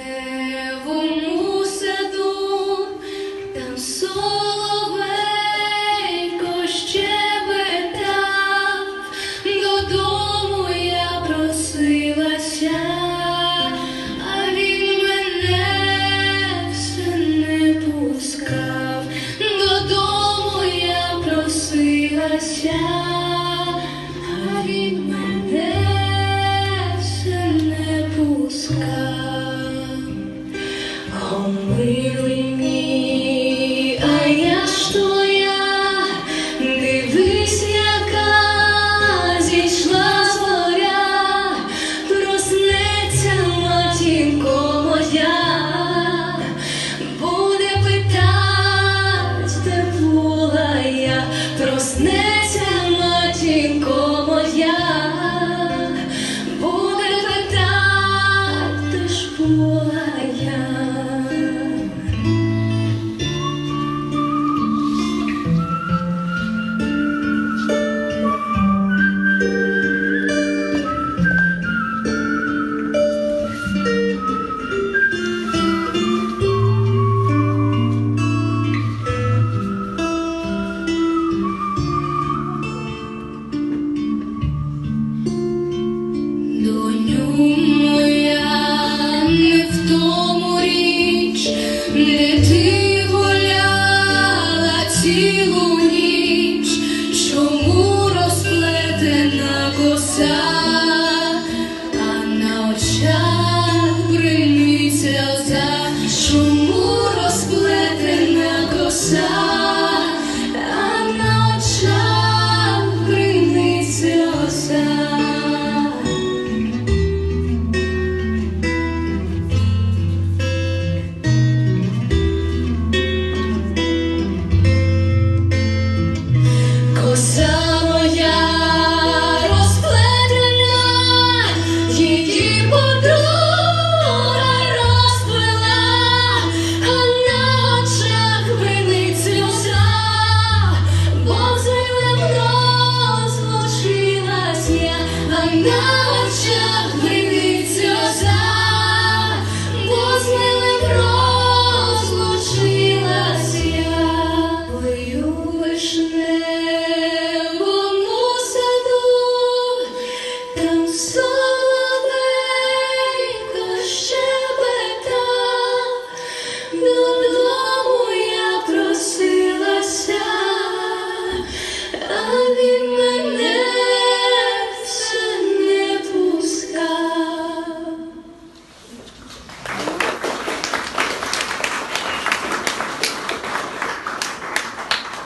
Yeah. О, мій, а я ж твоя, дивись, яка зійшла зоря, проснеться матінко моя, буде питать, проснеться матінко. time. so